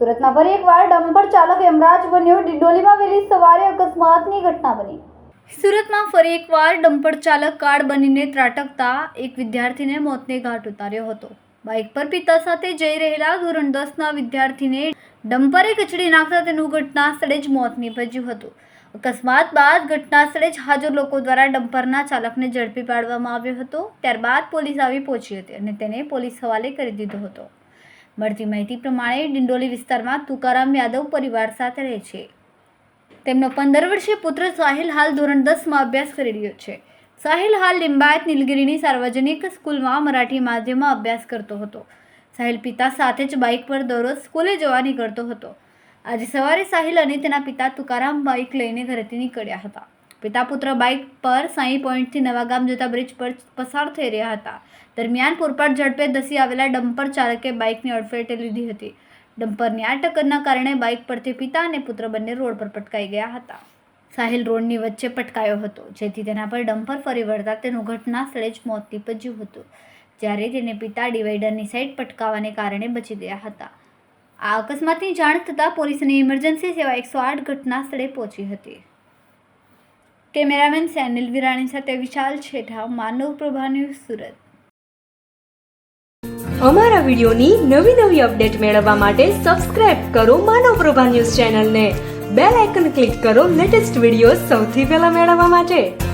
સુરતમાં ફરી એકવાર ડમ્પર ચાલક યમરાજ બન્યો. ડિડોલીમાં વહેલી સવારે અકસ્માતની ઘટના બની. સુરતમાં ફરી એકવાર ડમ્પર ચાલક કાર બનીને ત્રાટકતા એક વિદ્યાર્થીને મોતને ઘાટ ઉતાર્યો હતો. બાઇક પર પિતા સાથે જઈ રહેલા ધોરણ દસના વિદ્યાર્થીને ડમ્પરે કચડી નાખતા તેનું ઘટના સ્થળે જ મોત નીપજ્યું હતું. અકસ્માત બાદ ઘટનાસ્થળે જ હાજર લોકો દ્વારા ડમ્પરના ચાલકને ઝડપી પાડવામાં આવ્યો હતો. ત્યારબાદ પોલીસ આવી પહોંચી હતી અને તેને પોલીસ હવાલે કરી દીધો હતો. મળતી માહિતી પ્રમાણે ડિંડોલી વિસ્તારમાં તુકારામ યાદવ પરિવાર સાથે રહે છે. તેમનો પંદર વર્ષીય પુત્ર સાહિલ હાલ ધોરણ દસમાં અભ્યાસ કરી રહ્યો છે. સાહિલ હાલ લિંબાયત નીલગિરીની સાર્વજનિક સ્કૂલમાં મરાઠી માધ્યમમાં અભ્યાસ કરતો હતો. સાહિલ પિતા સાથે જ બાઇક પર દરરોજ સ્કૂલે જવા નીકળતો હતો. આજે સવારે સાહિલ અને તેના પિતા તુકારામ બાઇક લઈને ઘરેથી નીકળ્યા હતા. પિતા પુત્ર બાઇક પર સાઈ પોઈન્ટથી નવાગામ જતા બ્રિજ પર પસાર થઈ રહ્યા હતા. દરમિયાન પૂરપાટ ઝડપે ધસી આવેલા ડમ્પર ચાલકે બાઇકની અડફેટે લીધી હતી. ડમ્પરની આ ટક્કરના કારણે બાઇક પરથી પિતા અને પુત્ર બંને રોડ પર પટકાઈ ગયા હતા. સાહિલ રોડની વચ્ચે પટકાયો હતો, જેથી તેના પર ડમ્પર ફરી વળતા તેનું ઘટના સ્થળે જ મોત નીપજ્યું હતું, જ્યારે તેને પિતા ડિવાઈડરની સાઈડ પટકાવાને કારણે બચી ગયા હતા. આ અકસ્માતની જાણ થતાં પોલીસની ઇમરજન્સી સેવા એકસો આઠ ઘટના સ્થળે પહોંચી હતી. કેમેરામેન સેનિલ વિરાણી સાથે વિશાલ છેઠા, માનવ પ્રભા ન્યૂઝ સુરત. અમારા વિડિયોની નવી નવી અપડેટ મેળવવા માટે સબસ્ક્રાઇબ કરો માનવ પ્રભા ન્યૂઝ ચેનલને. બેલ આઇકન ક્લિક કરો લેટેસ્ટ વીડિયો સૌથી પહેલા મેળવવા માટે.